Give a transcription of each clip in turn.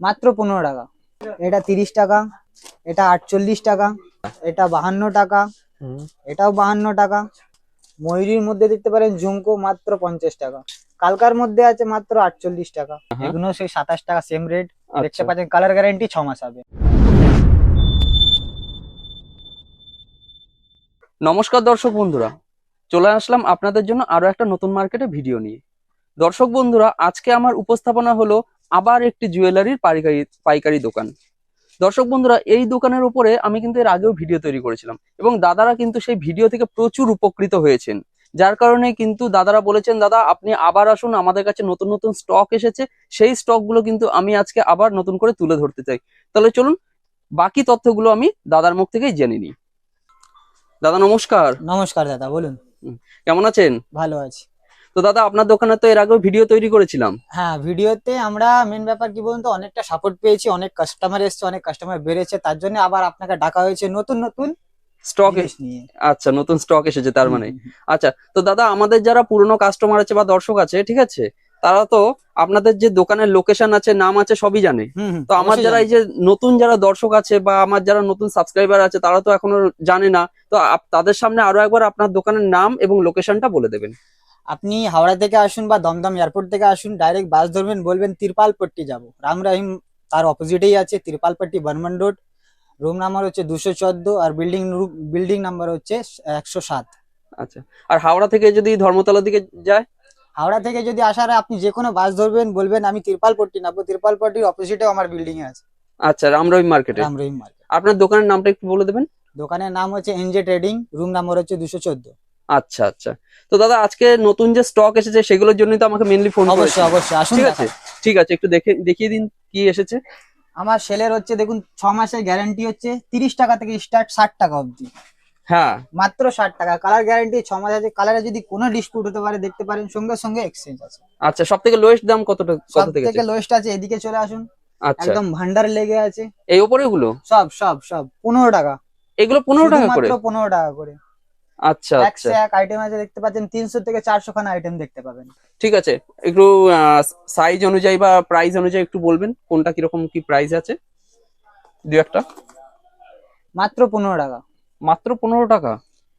মাত্র পনেরো টাকা। এটা তিরিশ টাকা এটা আটচল্লিশ টাকা এটা বাহান্ন টাকা এটাও বাহান্ন টাকা। ময়ূরীর মধ্যে দেখতে পারেন ঝুমকো মাত্র পঞ্চাশ টাকা। কালকার মধ্যে আছে মাত্র আটচল্লিশ টাকা। এগুলো সেই সাতাশ টাকা সেম রেট দেখতে আচ্ছা পাচ্ছেন কালার গ্যারান্টি ছ মাস হবে নমস্কার দর্শক বন্ধুরা চলে আসলাম আপনাদের জন্য আরও একটা নতুন মার্কেটে ভিডিও নিয়ে। দর্শক বন্ধুরা আজকে আমার উপস্থাপনা হলো আবার একটি জুয়েলারির পাইকারি পাইকারি দোকান। দর্শক বন্ধুরা এই দোকানের উপরে আমি কিন্তু এর আগেও ভিডিও তৈরি করেছিলাম এবং দাদারা কিন্তু সেই ভিডিও থেকে প্রচুর উপকৃত হয়েছেন। যার কারণে কিন্তু দাদারা বলেছেন দাদা আপনি আবার আসুন আমাদের কাছে নতুন নতুন স্টক এসেছে। সেই স্টকগুলো কিন্তু আমি আজকে আবার নতুন করে তুলে ধরতে চাই। তাহলে চলুন বাকি তথ্যগুলো আমি দাদার মুখ থেকেই জেনে নিই। দাদা নমস্কার। নমস্কার দাদা বলুন। কেমন আছেন? ভালো আছি। তো দাদা আপনার দোকানে তো এর আগেও ভিডিও তৈরি করেছিলাম। হ্যাঁ ভিডিওতে আমরা মেন ব্যাপার কি বলুন তো অনেকটা সাপোর্ট পেয়েছি অনেক কাস্টমার এসছে অনেক কাস্টমার বেড়েছে তার জন্য আবার আপনাকে ডাকা হয়েছে নতুন নতুন স্টক আচ্ছা নতুন স্টক এসেছে তার মানে। আচ্ছা তো দাদা আমাদের যারা পুরনো কাস্টমার আছে বা দর্শক আছে ঠিক আছে তারা তো আপনাদের যে দোকানের লোকেশন আছে নাম আছে সবই জানে। তো আমার যারা এই যে নতুন যারা দর্শক আছে বা আমার যারা নতুন সাবস্ক্রাইবার আছে তারা তো এখনও জানে না। তো তাদের সামনে আরও একবার আপনার দোকানের নাম এবং লোকেশনটা বলে দেবেন। আপনি হাওড়া থেকে আসুন বা দমদম এয়ারপোর্ট থেকে আসুন ডাইরেক্ট বাস ধরবেন বলবেন তিরপালপট্টি যাব। রাম রহিম তার অপোজিটেই আছে Tirpalpatti Barman road room number হচ্ছে দুশো চোদ্দ আর বিল্ডিং বিল্ডিং নাম্বার হচ্ছে একশো সাত। আচ্ছা আর হাওড়া থেকে যদি ধর্মতলার দিকে যায়? হাওড়া থেকে যদি আসার আপনি যে কোনো বাস ধরবেন বলবেন আমি তিরপালপট্টি নামবো তিরপালপট্টির অপোজিটেও আমার বিল্ডিং এ আছে। আচ্ছা রামরহিম মার্কেটে রাম রহিম মার্কেট আপনার দোকানের নামটা একটু বলে দেবেন। দোকানের নাম হচ্ছে এনজে ট্রেডিং রুম নাম্বার হচ্ছে দুশো চোদ্দ। আচ্ছা আচ্ছা। তো দাদা আজকে নতুন যে স্টক এসেছে সেগুলোর জন্যই তো আমাকে মেনলি ফোন অবশ্যই অবশ্যই। আসুন ঠিক আছে? ঠিক আছে একটু দেখে দেখিয়ে দিন কি এসেছে। আমার সেলের হচ্ছে দেখুন ছ মাসের গ্যারান্টি হচ্ছে তিরিশ টাকা থেকে স্টার্ট ষাট টাকা অবধি। হ্যাঁ। মাত্র ষাট টাকা। কালার গ্যারান্টি ছ মাস আছে। কালারে যদি কোনো ডিসপুট হতে পারে দেখতে পারেন সঙ্গে সঙ্গে এক্সচেঞ্জ আছে। আচ্ছা সব থেকে লোয়েস্ট দাম কতটা কত সব থেকে লোয়েস্ট আছে এদিকে চলে আসুন। আচ্ছা। একদম ভান্ডার লেগে আছে। এই ওপরে গুলো সব সব সব পনেরো টাকা। এগুলো পনেরো টাকা করে? পনেরো টাকা করে। আচ্ছা একশো আচ্ছা। এক আইটেম আছে দেখতে পাচ্ছেন তিনশো থেকে চারশো খানা আইটেম দেখতে পাবেন। ঠিক আছে একটু সাইজ অনুযায়ী বা প্রাইস অনুযায়ী একটু বলবেন কোনটা কীরকম কি প্রাইস আছে? দু একটা। মাত্র পনেরো টাকা। মাত্র পনেরো টাকা?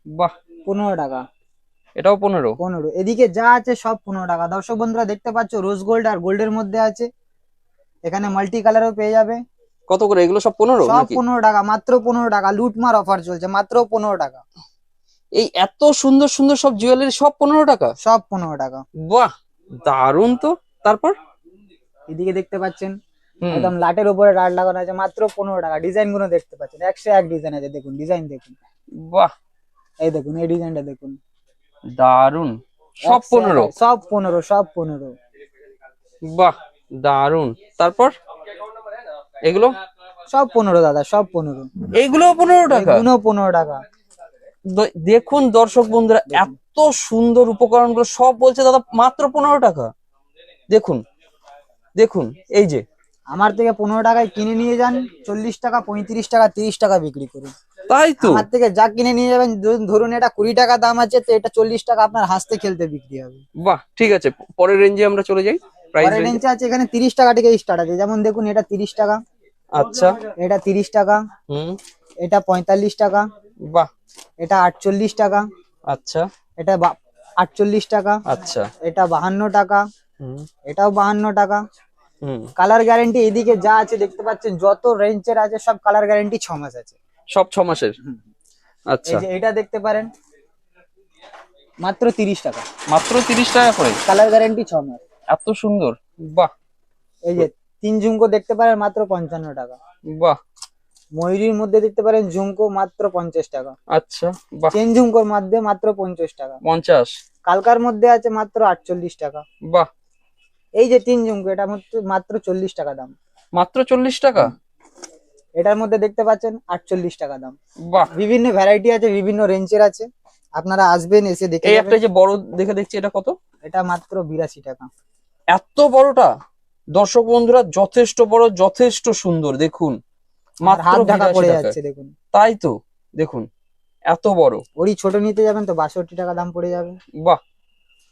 বাহ। পনেরো টাকা। এটাও পনেরো? পনেরো। এদিকে যা আছে সব পনেরো টাকা। দর্শক বন্ধুরা দেখতে পাচ্ছ রোজ গোল্ড আর গোল্ডের মধ্যে আছে। এখানে মাল্টি কালারও পেয়ে যাবে। কত করে? এগুলো সব পনেরো সব নাকি? পনেরো টাকা মাত্র পনেরো টাকা। লুটমার অফার চলছে মাত্র পনেরো টাকা। এই এত সুন্দর সুন্দর সব জুয়েলারি সব পনেরো টাকা? সব পনেরো টাকা। বাহ দারুণ তো। তারপর? এদিকে দেখতে পাচ্ছেন একদম লাটের উপরে রাড লাগানো আছে মাত্র পনেরো টাকা। ডিজাইনগুলো দেখতে পাচ্ছেন একশো এক ডিজাইন আছে দেখুন ডিজাইন দেখুন। বাহ। এই দেখুন এই ডিজাইনটা দেখুন। দারুণ। সব পনেরো? সব পনেরো সব পনেরো। বাহ দারুণ। তারপর? এগুলো? সব পনেরো দাদা সব পনেরো। এইগুলো পনেরো টাকা? এগুলো পনেরো টাকা। দেখুন দর্শক বন্ধুরা এত সুন্দর উপকরণগুলো সব বলছে দাদা মাত্র পনেরো টাকা। দেখুন দেখুন এই যে। আমার থেকে পনেরো টাকায় কিনে নিয়ে যান চল্লিশ টাকা পঁয়ত্রিশ টাকা তিরিশ টাকা বিক্রি করুন। তাই তো। আমার থেকে যা কিনে নিয়ে যাবেন ধরুন- ধরুন এটা কুড়ি টাকা দাম আছে তো এটা চল্লিশ টাকা আপনার হাসতে খেলতে বিক্রি হবে। বাহ ঠিক আছে। পরের রেঞ্জে আমরা চলে যাই। পরের রেঞ্জে আছে এখানে তিরিশ টাকা থেকে স্টার্ট আছে। যেমন দেখুন এটা তিরিশ টাকা। আচ্ছা। এটা তিরিশ টাকা। হুম। এটা পঁয়তাল্লিশ টাকা। বাহ এটা আটচল্লিশ টাকা। আচ্ছা। এটা আটচল্লিশ টাকা। আচ্ছা। এটা বাহান্ন টাকা। হুম। এটাও বাহান্ন টাকা। হুম। কালার গ্যারেন্টি এদিকে যা আছে দেখতে পাচ্ছেন যত রেঞ্জের আছে সব কালার গ্যারেন্টি ছ মাস আছে। সব ছ মাসের। আচ্ছা। এটা দেখতে পারেন মাত্র তিরিশ টাকা। মাত্র তিরিশ টাকা করে? কালার গ্যারেন্টি ছ মাস। এত সুন্দর। বাহ। এই যে তিন ঝুমকো দেখতে পারেন মাত্র পঞ্চান্ন টাকা। বাহ। ময়ূরীর মধ্যে দেখতে পারেন ঝুমকো মাত্র পঞ্চাশ টাকা। আচ্ছা চেন ঝুমকোর মধ্যে মাত্র পঞ্চাশ টাকা। পঞ্চাশ। কালকার মধ্যে আছে মাত্র আটচল্লিশ টাকা। বাহ। এই যে তিন ঝুমকো এটা মাত্র- মাত্র চল্লিশ টাকা দাম। মাত্র চল্লিশ টাকা? এটার মধ্যে দেখতে পাচ্ছেন আটচল্লিশ টাকা দাম। বাহ। বিভিন্ন ভ্যারাইটি আছে বিভিন্ন রেঞ্জের আছে। আপনারা আসবেন এসে দেখে এই একটা যে বড় দেখে দেখছি এটা কত? এটা মাত্র বিরাশি টাকা। এত বড়টা? দর্শক বন্ধুরা যথেষ্ট বড় যথেষ্ট সুন্দর দেখুন। মাত্র ঢাকা 82 পড়ে। যাচ্ছে দেখুন। তাই তো দেখুন এত বড়। ওরই ছোট নিতে যাবেন তো বাষট্টি টাকা দাম পড়ে যাবে। বাহ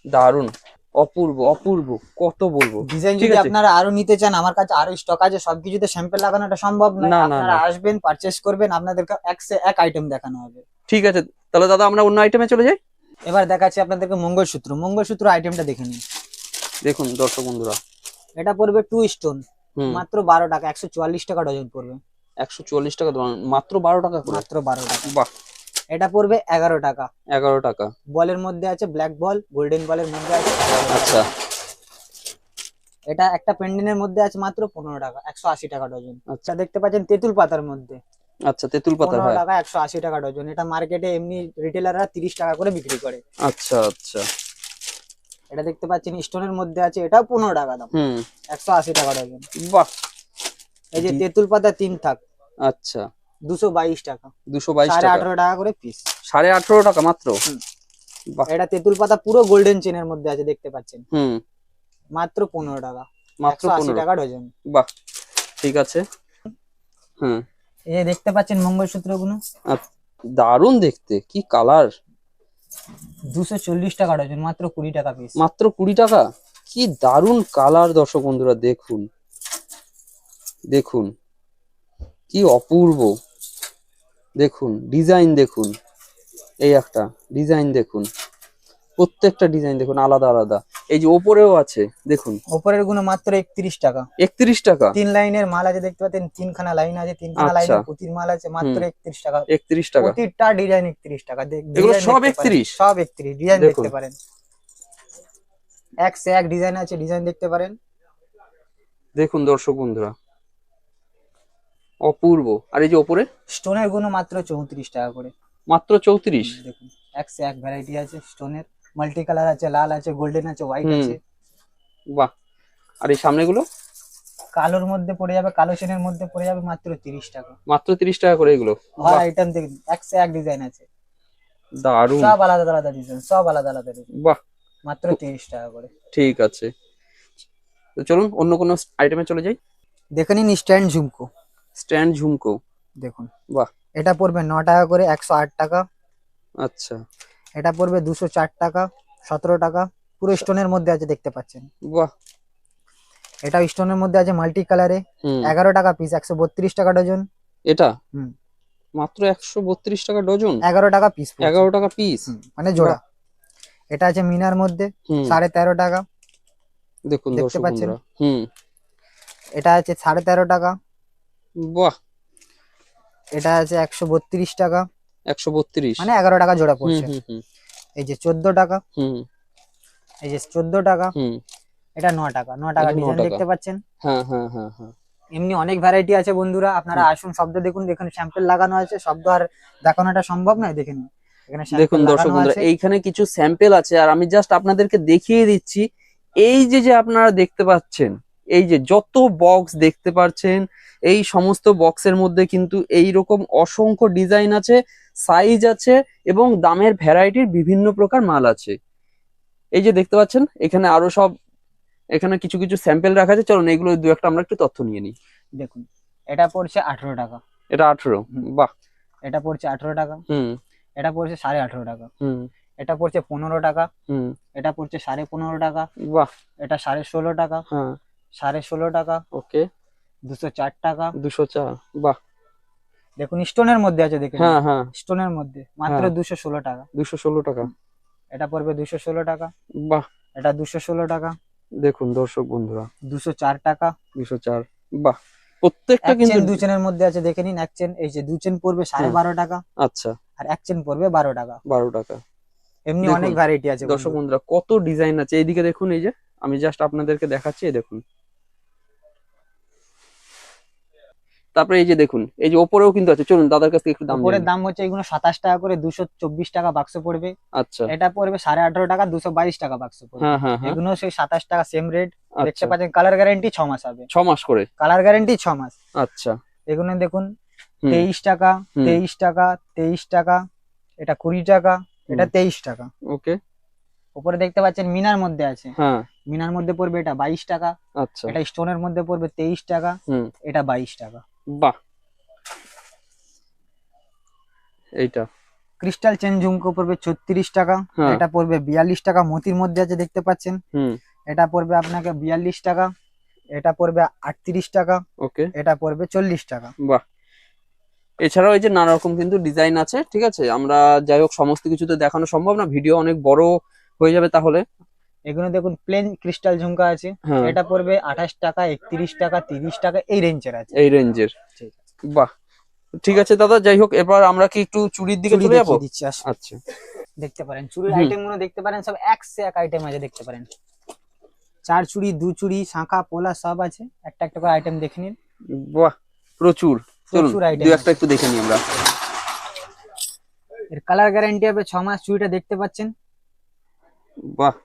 দারুণ অপূর্ব অপূর্ব কত বলব। ডিজাইন যদি আপনারা আরও নিতে চান আমার কাছে আরও স্টক আছে সবকিছুতে স্যাম্পল লাগানোটা সম্ভব না, না, আপনারা আসবেন পারচেস করবেন আপনাদেরকে এক সে এক আইটেম দেখানো হবে। ঠিক আছে তাহলে দাদা আমরা অন্য আইটেমে চলে যাই? এবার দেখাচ্ছি আপনাদেরকে মঙ্গলসূত্র। মঙ্গলসূত্র আইটেমটা দেখে নিন। দেখুন দর্শক বন্ধুরা। এটা পড়বে টু স্টোন মাত্র বারো টাকা একশো চুয়াল্লিশ টাকা ডজন পড়বে। একশো চুয়াল্লিশ টাকা দাম, মাত্র বারো টাকা করে। মাত্র বারো টাকা। বাহ। এটা পড়বে এগারো টাকা। এগারো টাকা। বলের মধ্যে আছে ব্ল্যাক বল গোল্ডেন বলের মধ্যে আছে আচ্ছা। এটা একটা পেন্ডেন্টের মধ্যে আছে মাত্র পনেরো টাকা একশো আশি টাকা ডজন। আচ্ছা। দেখতে পাচ্ছেন তেঁতুল পাতার মধ্যে। আচ্ছা তেঁতুল পাতার পনেরো হয়। টাকা একশো আশি টাকা ডজন। এটা মার্কেটে এমনি রিটেলাররা তিরিশ টাকা করে বিক্রি করে। আচ্ছা আচ্ছা। এটা দেখতে পাচ্ছেন স্টোনের মধ্যে আছে এটাও পনেরো টাকা দাম। একশো আশি টাকা ডজন। বাহ। এই যে। তেঁতুল পাতা তিন থাক। আচ্ছা। দুশো বাইশ টাকা। দুশো বাইশ সাড়ে টাকা। আঠারো টাকা করে পিস সাড়ে আঠারো টাকা মাত্র? বাহ। এটা তেঁতুল পাতা পুরো গোল্ডেন চেনের মধ্যে আছে দেখতে পাচ্ছেন? হুম। মাত্র পনেরো টাকা। মাত্র আশি টাকা ডজন। বাহ। ঠিক আছে। হুম। এই দেখতে পাচ্ছেন দারুণ দেখতে। কি কালার দুশো চল্লিশ টাকা ডজন মাত্র কুড়ি টাকা পিস মাত্র কুড়ি টাকা? কি দারুণ কালার দর্শক বন্ধুরা দেখুন। দেখুন। কি অপূর্ব। দেখুন ডিজাইন দেখুন। এই একটা ডিজাইন দেখুন। প্রত্যেকটা ডিজাইন দেখুন আলাদা আলাদা। এই যে ওপরেও আছে দেখুন। ওপরেরগুলো মাত্র একত্রিশ টাকা। একত্রিশ টাকা? তিন লাইনের মাল আছে দেখতে পাচ্ছেন তিনখানা লাইন আছে তিনখানা লাইন লাইনের পুতির মাল আছে মাত্র একত্রিশ টাকা। একত্রিশ টাকা। প্রতিটা ডিজাইন একত্রিশ টাকা। দেখ- এগুলো সব একত্রিশ? সব একত্রিশ। ডিজাইন দেখতে পারেন। এক সে এক ডিজাইন আছে ডিজাইন দেখতে পারেন। দেখুন দর্শক বন্ধুরা অপূর্ব। আর এই যে ওপরে? স্টোনেরগুলো মাত্র চৌত্রিশ টাকা করে। মাত্র চৌত্রিশ? দেখুন এক সে এক ভ্যারাইটি আছে স্টোনের। মাল্টি কালার আছে লাল আছে গোল্ডেন আছে হোয়াইট আছে। বাহ। আর এই সামনেগুলো? কালোর মধ্যে পড়ে যাবে কালো চেনের মধ্যে পড়ে যাবে মাত্র তিরিশ টাকা। মাত্র তিরিশ টাকা করে এগুলো? আর আইটেম দেখুন এক সে এক ডিজাইন আছে। দারুণ। সব আলাদা আলাদা ডিজাইন সব আলাদা আলাদা ডিজাইন বাহ। মাত্র তিরিশ টাকা করে। ঠিক আছে। তো চলুন অন্য কোনো আইটেমে চলে যাই। দেখে নিন স্ট্যান্ড ঝুমকো স্ট্যান্ড ঝুমকো। দেখুন। বাহ। এটা পড়বে ন টাকা করে একশো আট টাকা। আচ্ছা। এটা পড়বে দুশো চার টাকা সতেরো টাকা। পুরো স্টোনের মধ্যে আছে দেখতে পাচ্ছেন। বাহ। এটা স্টোনের মধ্যে আছে মাল্টি কালারে। এগারো টাকা পিস একশো বত্রিশ টাকা ডজন। এটা? হুম। মাত্র একশো বত্রিশ টাকা ডজন? এগারো টাকা পিস এগারো টাকা পিস মানে জোড়া। এটা আছে মিনার মধ্যে সাড়ে তেরো টাকা। দেখুন দেখতে পাচ্ছেন? হুম। এটা আছে সাড়ে তেরো টাকা। বাহ। এটা আছে একশো বত্রিশ টাকা। একশো বত্রিশ। মানে এগারো টাকা জোড়া পড়ছে। এই যে চোদ্দ টাকা। হুম। এই যে চোদ্দ টাকা। হুম। এটা ন টাকা। ন টাকা ডিজাইন দেখতে পাচ্ছেন? হ্যাঁ হ্যাঁ হ্যাঁ হ্যাঁ। এমনি অনেক ভ্যারাইটি আছে বন্ধুরা। আপনারা আসুন শব্দ দেখুন দেখুন স্যাম্পল লাগানো আছে। শব্দ আর দেখানোটা সম্ভব নয় দেখে নিন। এখানে দেখুন দর্শক বন্ধুরা এইখানে কিছু স্যাম্পেল আছে। আর আমি জাস্ট আপনাদেরকে দেখিয়ে দিচ্ছি। এই যে যে আপনারা দেখতে পাচ্ছেন এই যে যত বক্স দেখতে পাচ্ছেন এই সমস্ত বক্সের মধ্যে কিন্তু এই রকম অসংখ্য ডিজাইন আছে সাইজ আছে এবং দামের ভ্যারাইটির বিভিন্ন প্রকার মাল আছে। এই যে দেখতে পাচ্ছেন এখানে আরও সব এখানে কিছু কিছু স্যাম্পেল রাখা আছে। চলুন এগুলো দু একটা আমরা একটু তথ্য নিয়ে নিই। দেখুন এটা পড়ছে আঠারো টাকা। এটা আঠেরো? বাহ। এটা পড়ছে আঠারো টাকা। হুম। এটা পড়ছে সাড়ে আঠারো টাকা। হুম। এটা পড়ছে পনেরো টাকা। হুম। এটা পড়ছে সাড়ে পনেরো টাকা। বাহ। এটা সাড়ে ষোলো টাকা। হ্যাঁ। সাড়ে ষোলো টাকা ওকে। দুশো চার টাকা। দুশো চার বাহ। দেখুন স্টোনের মধ্যে আছে দেখে হ্যাঁ হ্যাঁ। স্টোনের মধ্যে মাত্র হ্যাঁ। দুশো ষোলো টাকা। দুশো ষোলো টাকা। এটা পড়বে দুশো ষোলো টাকা। বাহ। এটা দুশো ষোলো টাকা। দেখুন দর্শক বন্ধুরা। দুশো চার টাকা। দুশো চার বাহ। প্রত্যেকটা কিন্তু দু চেনের মধ্যে আছে দেখে নিন এক চেন এই যে দু চেন পড়বে সাড়ে বারো টাকা। আচ্ছা। আর এক চেন পড়বে বারো টাকা। বারো টাকা। এমনি অনেক ভ্যারাইটি আছে দর্শক বন্ধু। বন্ধুরা কত ডিজাইন আছে। এইদিকে দেখুন এই যে আমি জাস্ট আপনাদেরকে দেখাচ্ছি দেখুন। তারপরে এই যে দেখুন এই যে ওপরেও কিন্তু আছে চলুন দাদার কাছ থেকে একটু দাম নিই। দাম হচ্ছে এগুলো সাতাশ টাকা করে দুশো চব্বিশ টাকা বাক্স পড়বে। আচ্ছা। এটা পড়বে সাড়ে আঠারো টাকা দুশো বাইশ টাকা বাক্স পড়বে। হ্যাঁ হ্যাঁ হ্যাঁ। এগুলো সেই সাতাশ টাকা সেম রেট দেখতে আচ্ছা পাচ্ছেন কালার গ্যারান্টি ছ মাস হবে। ছ মাস করে? কালার গ্যারান্টি ছ মাস। আচ্ছা। এগুলো দেখুন তেইশ টাকা তেইশ টাকা তেইশ টাকা এটা কুড়ি টাকা এটা তেইশ টাকা। ওকে। উপরে দেখতে পাচ্ছেন মিনার মধ্যে আছে। মিনার মধ্যে পড়বে এটা বাইশ টাকা। আচ্ছা। এটা স্টোনের মধ্যে পড়বে তেইশ টাকা। হুম। এটা বাইশ টাকা। বাহ। এইটা। ক্রিস্টাল চেন ঝুমকো পড়বে ছত্রিশ টাকা হ্যাঁ। এটা পড়বে বিয়াল্লিশ টাকা মতির মধ্যে আছে দেখতে পাচ্ছেন। হুম। এটা পড়বে আপনাকে বিয়াল্লিশ টাকা এটা পড়বে আটত্রিশ টাকা ওকে। এটা পড়বে চল্লিশ টাকা। বাহ। এছাড়াও এই যে নানা রকম কিন্তু ডিজাইন আছে ঠিক আছে? আমরা যাই হোক সমস্ত কিছু তো দেখানো সম্ভব না ভিডিও অনেক বড় হয়ে যাবে তাহলে। এগুলো দেখুন প্লেন ক্রিস্টাল ঝুমকা আছে। হ্যাঁ। এটা পড়বে আঠাশ টাকা একত্রিশ টাকা তিরিশ টাকা এই রেঞ্জের আছে। এই রেঞ্জের বাহ। ঠিক আছে দাদা যাই হোক এবার আমরা কি একটু চুরির দিকে চলে যাব? আচ্ছা। দেখতে পারেন চুরির। আইটেমগুলো দেখতে পারেন সব এক সে এক আইটেম আছে দেখতে পারেন। চার চুড়ি দু চুড়ি শাঁখা পোলা সব আছে। একটা একটা করে আইটেম দেখে নিন। বাহ প্রচুর। চলুন প্রচুর দু একটা একটু দেখে নিই আমরা। এর কালার গ্যারান্টি হবে ছ মাস চুড়িটা দেখতে পাচ্ছেন। বাহ।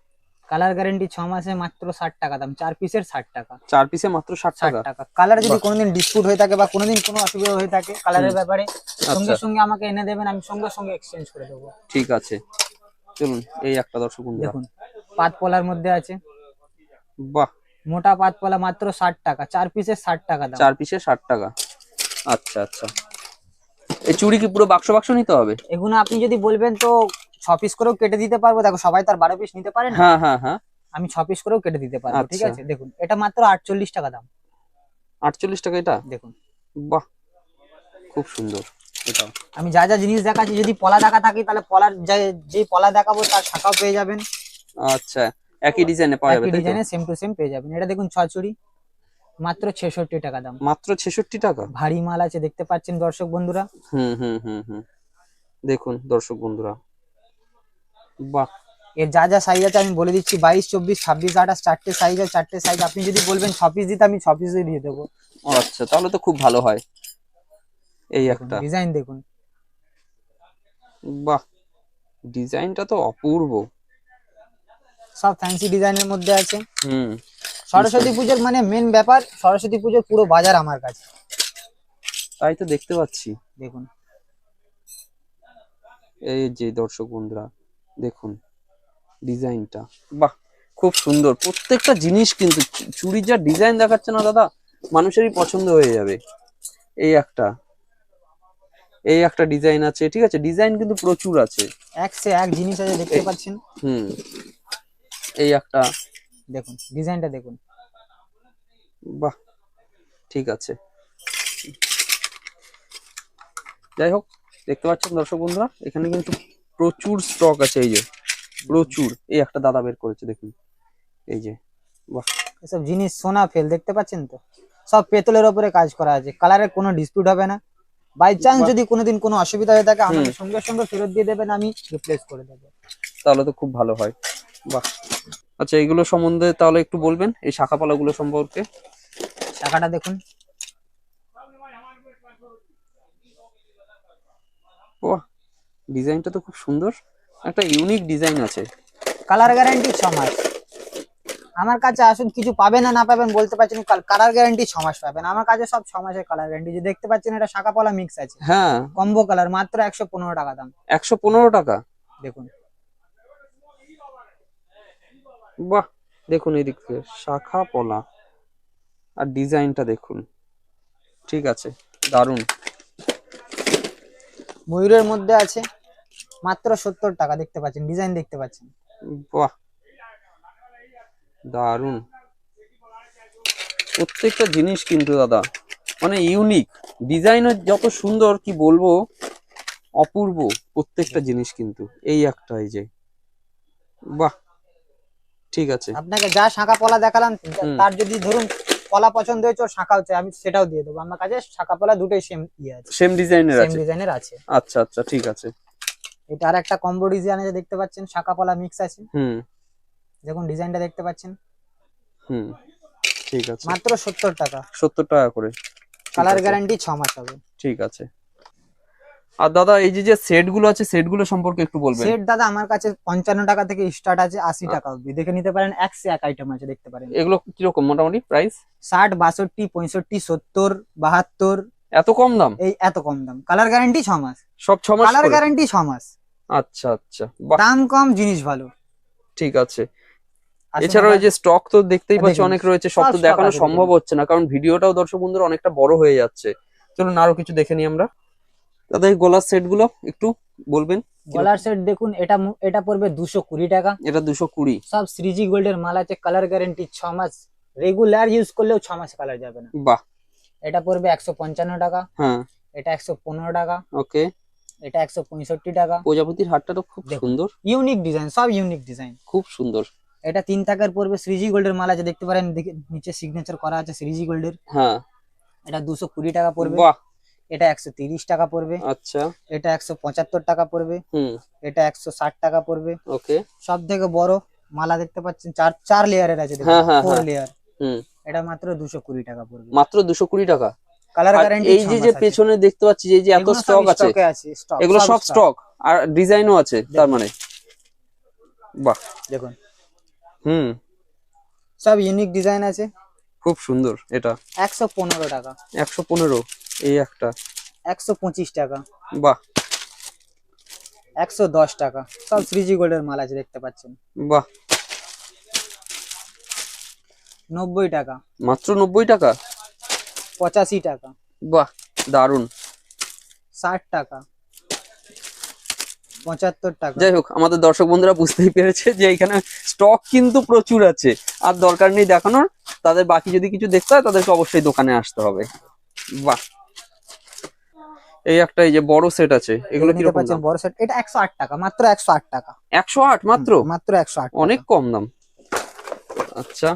কালার গ্যারান্টি ছ মাসে মাত্র ষাট টাকা দাম চার পিসের ষাট টাকা। চার পিসে মাত্র ষাট ষাট টাকা? কালার যদি কোনোদিন ডিসপুট হয়ে থাকে বা কোনোদিন কোনো অসুবিধা হয়ে থাকে কালারের ব্যাপারে সঙ্গে আচ্ছা। সঙ্গে আমাকে এনে দেবেন আমি সঙ্গে সঙ্গে এক্সচেঞ্জ করে দেবো। ঠিক আছে। চলুন এই একটা দর্শক দেখুন পাত পলার মধ্যে আছে। বাহ। মোটা পাত পলা মাত্র ষাট টাকা চার পিসের ষাট টাকা দাম। চার পিসে ষাট টাকা। আচ্ছা আচ্ছা। এই চুড়ি কি পুরো বাক্স বাক্স নিতে হবে? এগুলো আপনি যদি বলবেন তো ছ পিস করেও কেটে দিতে পারব। দেখো সবাই তার বারো পিস নিতে পারে না। হ্যাঁ হ্যাঁ হ্যাঁ। আমি ছ পিস করেও কেটে দিতে পারব ঠিক আচ্ছা। আছে? দেখুন এটা মাত্র আটচল্লিশ টাকা দাম। আটচল্লিশ টাকা এটা? দেখুন। বাহ খুব সুন্দর। এটা আমি যা যা জিনিস দেখাচ্ছি যদি পলা দেখা থাকে তাহলে পলার যে- পলা দেখাবো তার শাখাও পেয়ে যাবেন। আচ্ছা একই ডিজাইনে পাওয়া যাবে একই ডিজাইনে সেম টু সেম পেয়ে যাবেন। এটা দেখুন ছচুরি মাত্র ছেষট্টি টাকা দাম। মাত্র ছেষট্টি টাকা? ভারী মাল আছে দেখতে পাচ্ছেন দর্শক বন্ধুরা। হুম হুম হুম হুম। দেখুন দর্শক বন্ধুরা। বাহ। এর যা যা সাইজ আছে আমি বলে দিচ্ছি বাইশ চব্বিশ ছাব্বিশ আঠাশ চারটে সাইজ আছে চারটে সাইজ আপনি যদি বলবেন ছ পিস দিতে আমি ছ পিসে দিয়ে দেবো। ও আচ্ছা তাহলে তো খুব ভালো হয়। এই একটা। ডিজাইন দেখুন। বাহ ডিজাইনটা তো অপূর্ব। সব ফ্যান্সি ডিজাইনের মধ্যে আছে। হুম সরস্বতী পুজোর মানে মেন ব্যাপার সরস্বতী পুজোর পুরো বাজার আমার কাছে। তাই তো দেখতে পাচ্ছি। দেখুন। এই যে দর্শক বন্ধুরা দেখুন ডিজাইনটা। বাহ খুব সুন্দর। প্রত্যেকটা জিনিস কিন্তু চুড়ির যা ডিজাইন দেখাচ্ছে না দাদা মানুষেরই পছন্দ হয়ে যাবে। এই একটা। এই একটা ডিজাইন আছে ঠিক আছে? ডিজাইন কিন্তু প্রচুর আছে। এক সে এক জিনিস আছে দেখতে পাচ্ছেন? হুম। এই একটা। দেখুন ডিজাইনটা দেখুন। বাহ ঠিক আছে। যাই হোক দেখতে পাচ্ছেন দর্শক বন্ধুরা এখানে কিন্তু প্রচুর স্টক আছে এই যে। প্রচুর। এই একটা দাদা বের করেছে দেখুন। এই যে বাহ। এসব জিনিস সোনা ফেল দেখতে পাচ্ছেন তো? সব পেতলের ওপরে কাজ করা আছে। কালারের কোনো ডিসপিউট হবে না। By chance. যদি কোনোদিন কোনো অসুবিধা হয়ে থাকে আমাকে সঙ্গে সঙ্গে ফেরত দিয়ে দেবেন আমি রিপ্লেস করে দেবো। তাহলে তো খুব ভালো হয়। বাহ। আচ্ছা এইগুলো সম্বন্ধে তাহলে একটু বলবেন এই শাখা পালাগুলো সম্পর্কে? টাকাটা দেখুন। বাহ। ডিজাইনটা তো খুব সুন্দর। একটা ইউনিক ডিজাইন আছে। কালার গ্যারান্টি ছ মাস। আমার কাছে আসুন কিছু পাবেন না না পাবেন বলতে পারছেন কালার গ্যারান্টি ছ মাস পাবেন। আমার কাছে সব ছ মাসের কালার গ্যারান্টি যে দেখতে পাচ্ছেন এটা শাখা পলা মিক্স আছে। হ্যাঁ। কম্বো কালার মাত্র একশো পনেরো টাকা দাম। একশো পনেরো টাকা? দেখুন। বাহ! দেখুন এই দিক থেকে শাখা পলা। আর ডিজাইনটা দেখুন। ঠিক আছে দারুণ। ময়ূরের মধ্যে আছে। মাত্র সত্তর টাকা দেখতে পাচ্ছেন ডিজাইন দেখতে পাচ্ছেন। বাহ। দারুণ। প্রত্যেকটা জিনিস কিন্তু দাদা মানে ইউনিক ডিজাইনের যত সুন্দর কি বলব অপূর্ব প্রত্যেকটা জিনিস কিন্তু এই একটা এই যে। বাহ। ঠিক আছে। আপনাকে যা শাখা পলা দেখালাম তার যদি ধরুন পলা পছন্দ হয়েছে ওর শাখা হচ্ছে আমি সেটাও দিয়ে দেবো। আমার কাছে শাখা পলা দুটোই সেম ইয়ে আছে। সেম ডিজাইনের সেম আছে। ডিজাইনের আছে। আচ্ছা আচ্ছা ঠিক আছে। এটা আর একটা কম্বো ডিজাইন আছে দেখতে পাচ্ছেন শাখা পলা মিক্স আছে। হুম। দেখুন ডিজাইনটা দেখতে পাচ্ছেন। হুম ঠিক আছে। মাত্র সত্তর টাকা। সত্তর টাকা করে। কালার গ্যারান্টি ছ মাস হবে। ঠিক আছে। আর দাদা এই যে যে সেটগুলো আছে সেটগুলো সম্পর্কে একটু বলবেন। সেট দাদা আমার কাছে পঞ্চান্ন টাকা থেকে স্টার্ট আছে আশি টাকা অব্দি দেখে নিতে পারেন এক সে এক আইটেম আছে দেখতে পারেন। এগুলো কীরকম মোটামুটি প্রাইস ষাট বাষট্টি পঁয়ষট্টি সত্তর বাহাত্তর। এত কম দাম? এই এত কম দাম। কালার গ্যারান্টি ছ মাস। সব ছ মাস কালার? গ্যারান্টি ছ মাস। আচ্ছা আচ্ছা। দাম কম জিনিস ভালো। ঠিক আছে। আসুন এছাড়াও এই যে স্টক তো দেখতেই পাচ্ছি অনেক রয়েছে সব সব তো দেখানো সম্ভব হচ্ছে না কারণ ভিডিওটাও দর্শক বন্ধুরা অনেকটা বড় হয়ে যাচ্ছে। চলুন আরও কিছু দেখে নিই আমরা। দাদা এই গলার সেটগুলো একটু বলবেন? গলার সেট দেখুন এটা এটা পড়বে দুশো কুড়ি টাকা। এটা দুশো কুড়ি। সব শ্রীজি গোল্ডের মাল আছে কালার গ্যারেন্টি ছ মাস। রেগুলার ইউজ করলেও ছ মাস কালার যাবে না। বাহ। এটা পড়বে একশো পঞ্চান্ন টাকা। হ্যাঁ। এটা একশো পনেরো টাকা। ওকে এটা একশো পঁয়ষট্টি টাকা। প্রজাপতির হাটটা তো খুব সুন্দর। ইউনিক ডিজাইন সব ইউনিক ডিজাইন খুব সুন্দর। এটা তিন টাকার পড়বে শ্রীজি গোল্ডের মাল আছে দেখতে পারেন নিচে সিগনেচার করা আছে শ্রীজি গোল্ডের। হ্যাঁ। এটা দুশো কুড়ি টাকা পড়বে। বাহ! এটা একশো তিরিশ টাকা পড়বে। আচ্ছা। এটা একশো পঁচাত্তর টাকা পড়বে। হুম। এটা একশো ষাট টাকা পড়বে। ওকে। সব থেকে বড় মালা দেখতে পাচ্ছেন চার চার লেয়ারের আছে হ্যাঁ, হ্যাঁ, ফোর হ্যাঁ। লেয়ার হুম। এটা মাত্র দুশো কুড়ি টাকা পড়বে। মাত্র দুশো কুড়ি টাকা? কালার গ্যারান্টি এই যে যে পেছনে দেখতে পাচ্ছি যে যে এত স্টক আছে এগুলো সব স্টক আর ডিজাইনও আছে তার মানে। বাহ। দেখুন। হুম। সব ইউনিক ডিজাইন আছে। খুব সুন্দর এটা। একশো পনেরো টাকা। একশো পনেরো এই একটা। একশো পঁচিশ টাকা। বাহ। একশো দশ টাকা। সব শ্রীজি গোল্ডের মাল আছে দেখতে পাচ্ছেন। বাহ। নব্বই টাকা। মাত্র নব্বই টাকা? পঁচাশি টাকা। বাহ দারুণ ষাট টাকা। পঁচাত্তর টাকা। যাই হোক আমাদের দর্শক বন্ধুরা বুঝতেই পেরেছে যে এখানে স্টক কিন্তু প্রচুর আছে। আর দরকার নেই দেখানোর তাদের বাকি যদি কিছু দেখতে হয় তাদেরকে অবশ্যই দোকানে আসতে হবে। বাহ। এই একটা এই যে বড় সেট আছে এগুলো দাম? বড় সেট এটা একশো আট টাকা মাত্র একশো আট টাকা। একশো আট মাত্র? মাত্র একশো আট অনেক কম দাম। আচ্ছা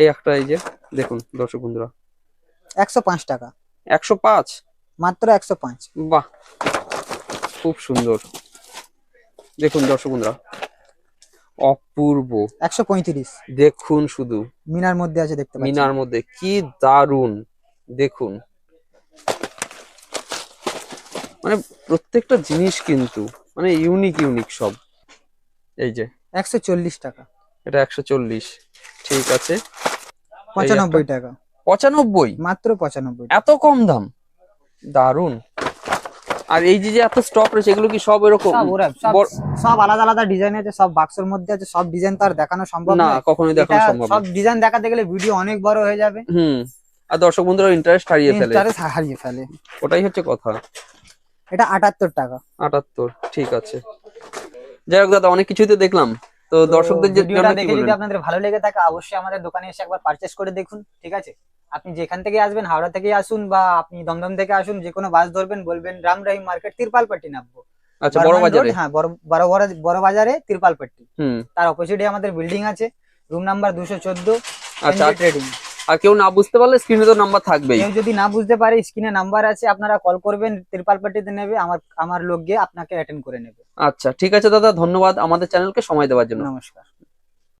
এই একটা এই যে দেখুন দর্শক বন্ধুরা। একশো পাঁচ টাকা। একশো পাঁচ? মাত্র একশো পাঁচ। বাহ খুব সুন্দর। দেখুন দর্শক বন্ধুরা অপূর্ব। একশো পঁয়ত্রিশ। দেখুন শুধু। মিনার মধ্যে আছে দেখতে পাচ্ছেন। মিনার মধ্যে কি দারুণ দেখুন। মানে প্রত্যেকটা জিনিস কিন্তু মানে ইউনিক ইউনিক সব। এই যে। একশো চল্লিশ টাকা। এটা একশো চল্লিশ। ঠিক আছে। পঁচানব্বই টাকা। পঁচানব্বই? মাত্র পঁচানব্বই এত কম দাম? দারুণ আর এই যে যে এত স্টক রয়েছে এগুলো কি সব এরকম? সব আলাদা আলাদা ডিজাইন আছে সব বাক্সের মধ্যে আছে সব ডিজাইন তো আর দেখানো সম্ভব না কখনোই দেখানো সম্ভব সব ডিজাইন দেখাতে গেলে ভিডিও অনেক বড় হয়ে যাবে। হুম। আর দর্শক বন্ধুরা ইন্টারেস্ট হারিয়ে ফেলে। Interest হারিয়ে ফেলে। ওটাই হচ্ছে কথা। এটা আটাত্তর টাকা। আটাত্তর ঠিক আছে। যাই হোক দাদা অনেক কিছুই তো দেখলাম। তো দর্শকদের যে ভিডিওটা দেখে যদি আপনাদের ভালো লেগে থাকে অবশ্যই আমাদের দোকানে এসে একবার পারচেস করে দেখুন ঠিক আছে? আপনি যেখান থেকে আসবেন হাওড়া থেকে আসুন বা আপনি দমদম থেকে আসুন যে কোনো বাস ধরবেন বলবেন রাম রাহিম মার্কেট তিরপালপট্টি নামবো। আচ্ছা বড় বাজারে হ্যাঁ বড় বড় বড় বাজারে তিরপালপট্টি। হুম। তার অপোজিটে আমাদের বিল্ডিং আছে রুম নাম্বার দুশো চোদ্দ আচ্ছা ট্রেডিং আর কেউ না বুঝতে পারলে স্ক্রিনে তো নাম্বার থাকবেই। কেউ যদি না বুঝতে পারে স্ক্রিনে নাম্বার আছে আপনারা কল করবেন ত্রিপাল পার্টিতে নেবে আমার আমার লোক গিয়ে আপনাকে অ্যাটেন্ড করে নেবে। আচ্ছা ঠিক আছে দাদা ধন্যবাদ আমাদের চ্যানেলকে সময় দেওয়ার জন্য। নমস্কার।